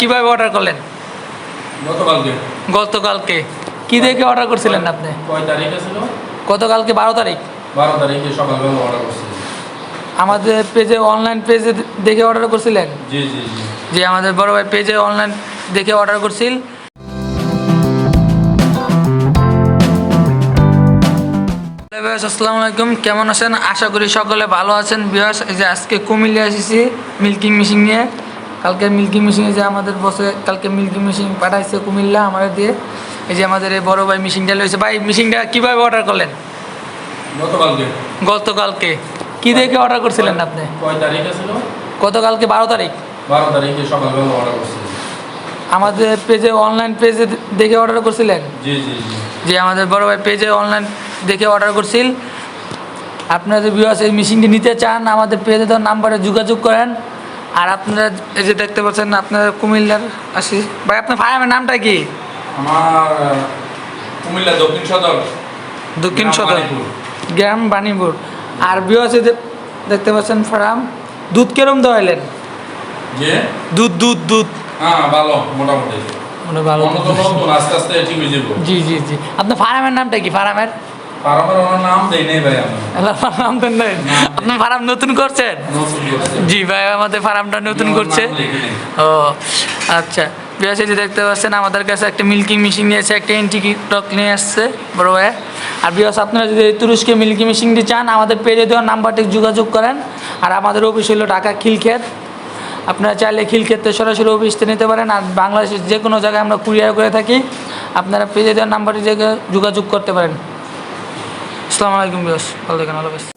কীভাবে অর্ডার করলেন? গতকালকে। গতকালকে। কি দেখে অর্ডার করছিলেন আপনি? কয় তারিখে ছিল? গতকালকে বারো তারিখ। বারো তারিখে সকালবেলা অর্ডার করছি আমাদের পেজে অনলাইন পেজে দেখে অর্ডার করছিলেন? জি জি জি। যে আমাদের বড় ভাই পেজে অনলাইন দেখে অর্ডার করছিল। আসসালামু আলাইকুম। কেমন আছেন? আশা করি সকলে ভালো আছেন। বিয়াস এই যে আজকে কুমিল্লে এসেছি মিল্কিং মেশিন নিয়ে। কালকে মিল্কিং মেশিনে যে আমাদের বসে কালকে মিল্কি মেশিন পাঠাইছে কুমিল্লা আমাদের দিয়ে এই যে আমাদের এই বড় ভাই মেশিনটা লয়েছে ভাই মেশিনটা কীভাবে অর্ডার করলেন? গতকালকে। গতকালকে। কি দেখে অর্ডার করছিলেন আপনি? কয় তারিখে ছিল? গতকালকে বারো তারিখ। বারো তারিখে সকালবেলা অর্ডার করছি আমাদের পেজে অনলাইন পেজে দেখে অর্ডার করছিলেন? জি জি জি। যে আমাদের বড় ভাই পেজে অনলাইন দেখে অর্ডার করছিল। আপনারা যদি ভিউয়ার্স এই মেশিনটি নিতে চান আমাদের পেজে তো নাম্বারে যোগাযোগ করেন। আর আপনারা এই যে দেখতে পাচ্ছেন আপনারা কুমিল্লার আসি ভাই আপনার ফার্মের নামটা কি? আমার কুমিল্লা দক্ষিণ সদর। দক্ষিণ গ্রাম সদর। গ্রাম বাণীপুর। আর ভিউয়ার্স আছে যে দেখতে পাচ্ছেন ফার্ম। দুধ কেরম দোয়াইলেন যে? দুধ দুধ দুধ। হ্যাঁ ভালো মোটামুটি। মানে ভালো তো আস্তে আস্তে ঠিক হয়ে যাব জি জি জি। আপনার ফার্মের নামটা কি ফার্মের? আপনার ফার্ম নতুন করছেন? জি ভাই আমাদের ফার্মটা নতুন করছে। ও আচ্ছা। বিয়াসে যে দেখতে পাচ্ছেন আমাদের কাছে একটা মিল্কিং মেশিন নিয়েছে একটা টক নিয়ে আসছে বড় ভাই আর বিয়াস আপনারা যদি তুরস্কে মিল্কি মেশিনটি চান আমাদের পেজে দেওয়া নাম্বারটি যোগাযোগ করেন। আর আমাদের অফিস হলো ঢাকা খিলক্ষেত। আপনারা চাইলে খিলক্ষেত্রে সরাসরি অফিসতে নিতে পারেন। আর বাংলাদেশের যে কোনো জায়গায় আমরা কুরিয়ার করে থাকি। আপনারা পেজে দেওয়ার নাম্বারটি যোগাযোগ করতে পারেন। আসসালামু আলাইকুম বিয়াস ভালো দেখেন আল্লাহ।